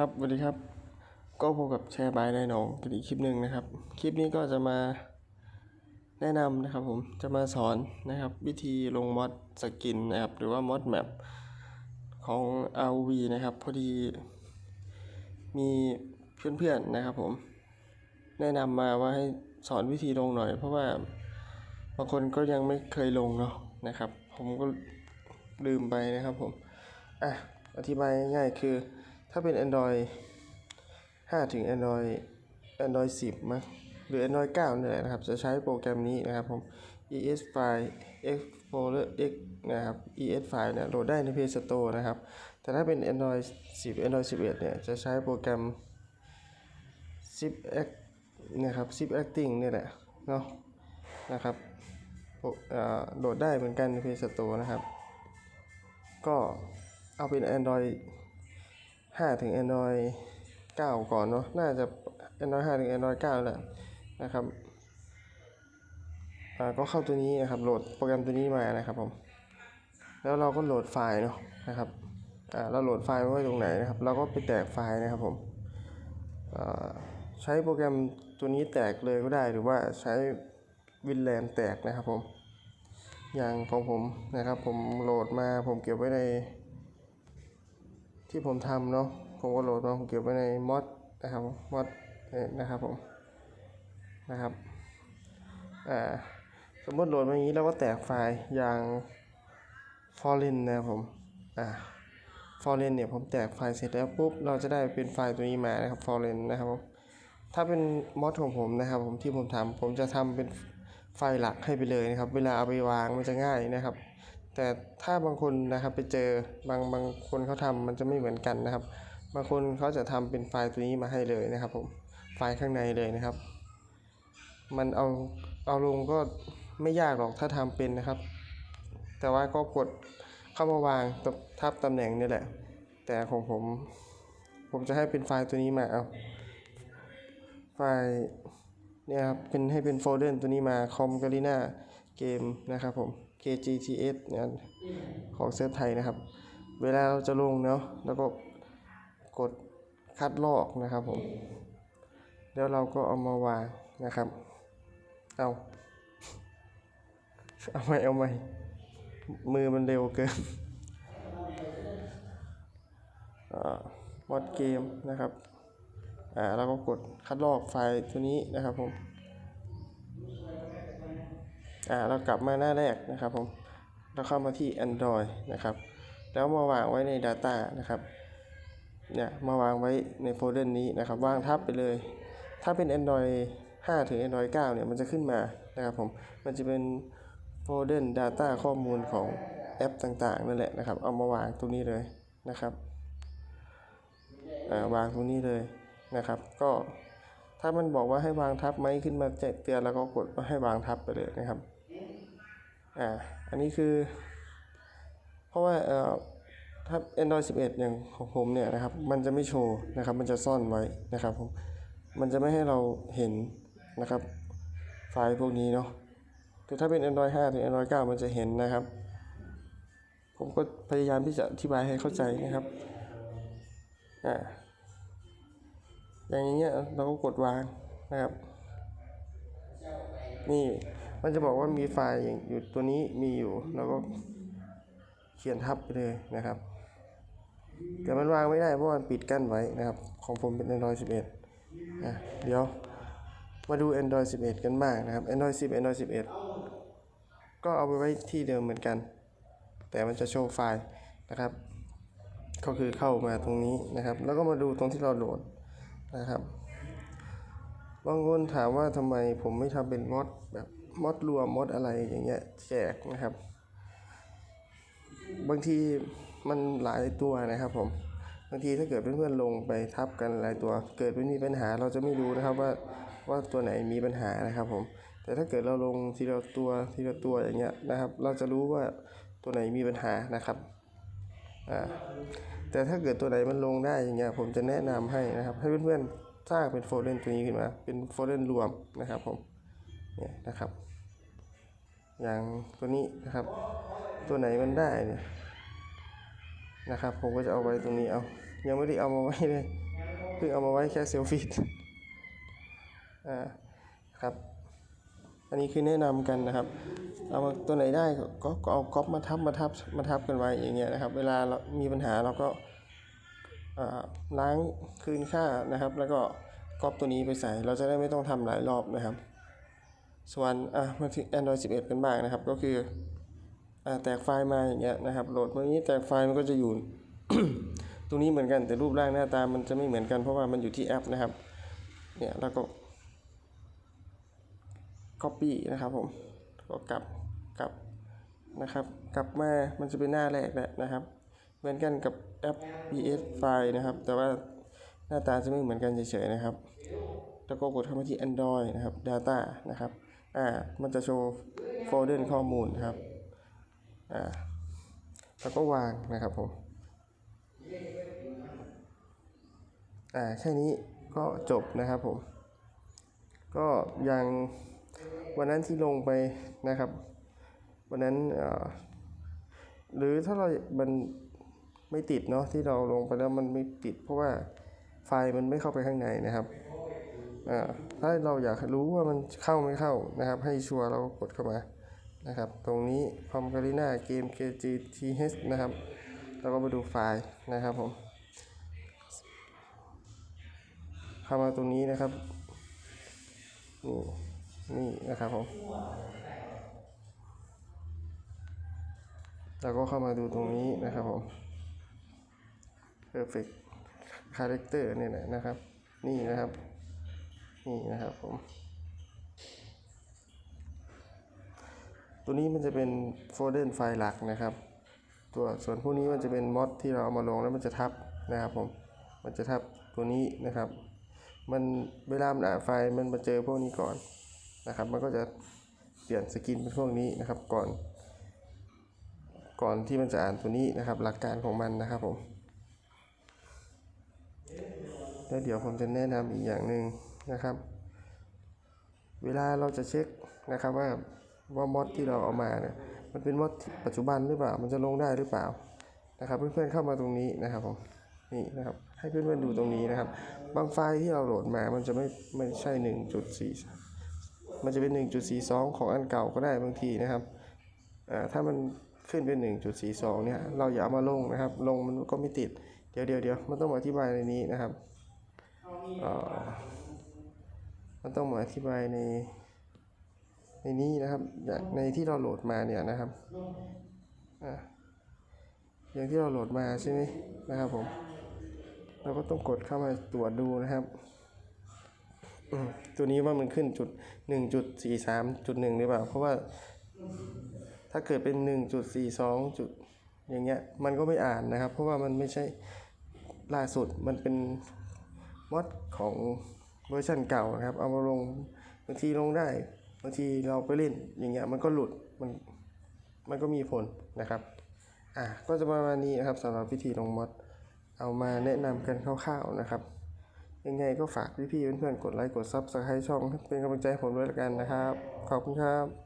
ครับสวัสดีครับ ก็พบกับแชร์บายนายหนองกันอีกคลิปหนึ่งนะครับ คลิปนี้ก็จะมาแนะนำนะครับผมจะมาสอนนะครับ วิธีลงมอดสกินนะครับ หรือว่ามอดแมปของ RV นะครับ พอดี มีเพื่อนๆนะครับผมแนะนำมาว่าให้สอนวิธีลงหน่อย เพราะว่าบางคนก็ยังไม่เคยลงเนาะนะครับ ผมก็ลืมไปนะครับผมอะอธิบายง่ายๆคือ ถ้าเป็น Android 5 ถึง Android Android 10มั้งหรือ Android 9นี่แหละนะครับ จะใช้โปรแกรมนี้นะครับผม ES File Explorer X นะครับ ES File เนี่ยโหลดได้ใน Play Store นะครับ แต่ถ้าเป็น Android 10 Android 11 เนี่ย จะใช้โปรแกรม Zip Act นะครับ Zip Acting นี่แหละเนาะนะครับโปรเอ่อโหลดได้เหมือนกันใน Play Store นะครับ ก็เอาเป็น Android 5 ถึง Android 9 ก่อนเนาะ น่าจะ Android 5 ถึง Android 9 แหละนะครับอ่าก็เข้าตัวนี้นะครับ โหลดโปรแกรมตัวนี้มานะครับผม แล้วเราก็โหลดไฟล์เนาะนะครับอ่าเราโหลดไฟล์ไว้ตรงไหนนะครับ เราก็ไปแตกไฟล์นะครับผมอ่าใช้โปรแกรมตัวนี้แตกเลยก็ได้ หรือว่าใช้วินแลนแตกนะครับผม อย่างของผมนะครับผมโหลดมาผมเก็บไว้ใน ที่ผมทำเนาะผมก็โหลดมาผมเก็บไว้ในมอดนะครับมอดนะครับผมนะครับอ่าสมมติโหลดมาอย่างนี้เราก็แตกไฟล์อย่าง foreign นะครับผมอ่า foreign เนี่ยผมแตกไฟล์เสร็จแล้วปุ๊บเราจะได้เป็นไฟล์ตัวนี้มานะครับ foreign นะครับผมถ้าเป็นมอดของผมนะครับ ผมที่ผมทำผมจะทำเป็นไฟล์หลักให้ไปเลยนะครับ เวลาเอาไปวางมันจะง่ายนะครับ แต่ถ้าบางคนนะครับไปเจอบางบางคนเขาทำมันจะไม่เหมือนกันนะครับ บางคนเขาจะทำเป็นไฟล์ตัวนี้มาให้เลยนะครับผมไฟล์ข้างในเลยนะครับ มันเอาเอาลงก็ไม่ยากหรอกถ้าทำเป็นนะครับ แต่ว่าก็กดเข้ามาวางทับตำแหน่งนี่แหละ แต่ของผม ผมจะให้เป็นไฟล์ตัวนี้มาเอาไฟล์เนี่ยครับเป็นให้เป็นโฟลเดอร์ตัวนี้มาคอมกาลิน่าเกมนะครับผม KGTS เนี่ยของเซิร์ฟไทยนะครับ เวลาเราจะลงเนาะแล้วก็กดคัดลอกนะครับผม แล้วเราก็เอามาวางนะครับ เอาเอาใหม่เอาใหม่มือมันเร็วเกินมอดเกมนะครับ อ่าเราก็กดคัดลอกไฟล์ตัวนี้นะครับผม อ่าเรากลับมาหน้าแรกนะครับผมเราเข้ามาที่ Android นะครับแล้วมาวางไว้ใน Data นะครับเนี่ยมาวางไว้ในโฟลเดอร์นี้นะครับวางทับไปเลย ถ้าเป็น Android 5 ถึง Android 9 เนี่ยมันจะขึ้นมานะครับผมมันจะเป็นโฟลเดอร์ Data ข้อมูลของแอปต่างๆ นั่นแหละนะครับ เอามาวางตรงนี้เลยนะครับอ่าวางตรงนี้เลยนะครับ ก็ถ้ามันบอกว่าให้วางทับไหมขึ้นมาแจ้งเตือนแล้วก็กดว่าให้วางทับไปเลยนะครับ อ่าอันนี้คือ เพราะว่าเอ่อถ้า Android 11 อย่างของผมเนี่ยนะครับ มันจะไม่โชว์นะครับ มันจะซ่อนไว้นะครับผม มันจะไม่ให้เราเห็นนะครับ ไฟล์พวกนี้เนาะแต่ถ้าเป็น Android 5 ถึง Android 9 มันจะเห็นนะครับ ผมก็พยายามที่จะอธิบายให้เข้าใจนะครับ อ่า อย่างเงี้ยเราก็กดวางนะครับ นี่ มันจะบอกว่ามีไฟล์อย่างอยู่ตัวนี้มีอยู่แล้วก็เขียนทับไปเลยนะครับ แต่มันวางไม่ได้เพราะมันปิดกั้นไว้นะครับ ของผมเป็น Android 11อะเดี๋ยวมาดู Android 11 กันบ้างนะครับ Android 10 Android 11 ก็เอาไปไว้ที่เดิมเหมือนกัน แต่มันจะโชว์ไฟล์นะครับ ก็คือเข้ามาตรงนี้นะครับ แล้วก็มาดูตรงที่เราโหลดนะครับบางคนถามว่าทำไมผมไม่ทำเป็นมอดแบบ มอดรวมมอดอะไรอย่างเงี้ยแจกนะครับ บางทีมันหลายตัวนะครับผมบางทีถ้าเกิดเพื่อนๆลงไปทับกันหลายตัว เกิดมันมีปัญหาเราจะไม่รู้นะครับว่าว่าตัวไหนมีปัญหานะครับผมแต่ถ้าเกิดเราลงทีละตัวทีละตัวอย่างเงี้ยนะครับ เราจะรู้ว่าตัวไหนมีปัญหานะครับอ่าแต่ถ้าเกิดตัวไหนมันลงได้อย่างเงี้ยผมจะแนะนำให้นะครับให้เพื่อนๆสร้างเป็นโฟลเดอร์ตัวนี้ขึ้นมา เป็นโฟลเดอร์รวมนะครับผมเนี่ยนะครับ อย่างตัวนี้นะครับ ตัวไหนมันได้เนี่ยนะครับ ผมก็จะเอาไว้ตรงนี้เอา ยังไม่ได้เอามาไว้เลยเพิ่งเอามาไว้แค่เซลฟี่อ่าครับ อันนี้คือแนะนำกันนะครับ เอามาตัวไหนได้ก็เอาก๊อปมาทับมาทับมาทับกันไว้อย่างเงี้ยนะครับ เวลาเรามีปัญหาเราก็อ่าล้างคืนค่านะครับ แล้วก็ก๊อปตัวนี้ไปใส่ เราจะได้ไม่ต้องทำหลายรอบนะครับ ส่วนอะมาที่ Android 11 กันบ้างนะครับ ก็คืออ่าแตกไฟล์มาอย่างเงี้ยนะครับโหลดมาอย่างนี้แตกไฟล์มันก็จะอยู่ ตรงนี้เหมือนกันแต่รูปร่างหน้าตามันจะไม่เหมือนกันเพราะว่ามันอยู่ที่แอปนะครับเนี่ยแล้วก็ copy นะครับผมก็กลับกลับนะครับกลับมามันจะเป็นหน้าแรกแหละนะครับ เหมือนกันกับแอป PS ไฟล์นะครับ แต่ว่าหน้าตาจะไม่เหมือนกันเฉยๆนะครับ แล้วก็กดเข้ามาที่ Android นะครับ Data นะครับ อ่ามันจะโชว์โฟลเดอร์ข้อมูลครับอ่าแล้วก็วางนะครับผมอ่าแค่นี้ก็จบนะครับผม ก็ย่างวันนั้นที่ลงไปนะครับ วันนั้นอ่อหรือถ้าเรามันไม่ติดเนาะที่เราลงไปแล้วมันไม่ติด เพราะว่าไฟล์มันไม่เข้าไปข้างในนะครับ ถ้าเราอยากรู้ว่ามันเข้าไม่เข้านะครับ ให้ชัวร์เรากดเข้ามานะครับ ตรงนี้คอมการีนาเกม KGTH นะครับแล้วก็มาดูไฟล์นะครับผมเข้ามาตรงนี้นะครับ นี่นี่นะครับผมแล้วก็เข้ามาดูตรงนี้นะครับผม perfect character เนี่ยนะครับ นี่นะครับ นี่นะครับผม ตัวนี้มันจะเป็นโฟลเดอร์ไฟล์หลักนะครับ ตัวส่วนพวกนี้มันจะเป็นมอดที่เราเอามาลงแล้วมันจะทับนะครับผม มันจะทับตัวนี้นะครับ มันเวลามันอ่านไฟล์มันมาเจอพวกนี้ก่อนนะครับ มันก็จะเปลี่ยนสกินเป็นพวกนี้นะครับก่อนก่อนที่มันจะอ่านตัวนี้นะครับ หลักการของมันนะครับผมแล้วเดี๋ยวผมจะแนะนำอีกอย่างหนึ่ง นะครับ เวลาเราจะเช็คนะครับว่าว่ามอดที่เราเอามาเนี่ยมันเป็นมอดปัจจุบันหรือเปล่า มันจะลงได้หรือเปล่านะครับ เพื่อนๆเข้ามาตรงนี้นะครับผมนี่นะครับให้เพื่อนๆดูตรงนี้นะครับ บางไฟล์ที่เราโหลดมามันจะไม่ไม่ใช่ 1.4 มันจะเป็น 1.42 ของอันเก่าก็ได้บางทีนะครับอ่าถ้ามันขึ้นเป็น 1.42 เนี่ย เราอย่าเอามาลงนะครับ ลงมันก็ไม่ติด เดี๋ยวเดี๋ยวเดี๋ยวมันต้องอธิบายในนี้นะครับอ่อ มันต้องมาอธิบายในในนี้นะครับอย่างในที่เราโหลดมาเนี่ยนะครับอะอย่างที่เราโหลดมาใช่ไหมนะครับผม เราก็ต้องกดเข้ามาตรวจดูนะครับตัวนี้ว่ามันขึ้นจุดหนึ่งจุดสี่สามจุดหนึ่งหรือเปล่า เพราะว่าถ้าเกิดเป็นหนึ่งจุดสี่สองจุดอย่างเงี้ยมันก็ไม่อ่านนะครับ เพราะว่ามันไม่ใช่ล่าสุดมันเป็นมอดของ เวอร์ชันเก่านะครับ เอามาลงบางทีลงได้บางทีเราไปเล่นอย่างเงี้ยมันก็หลุดมันมันก็มีผลนะครับอะก็จะประมาณนี้นะครับสำหรับวิธีลงมอดเอามาแนะนำกันคร่าวๆนะครับ ยังไงก็ฝากพี่ๆเพื่อนๆกดไลค์กดซับสไครต์ช่องเป็นกำลังใจให้ผมด้วยละกันนะครับ ขอบคุณครับ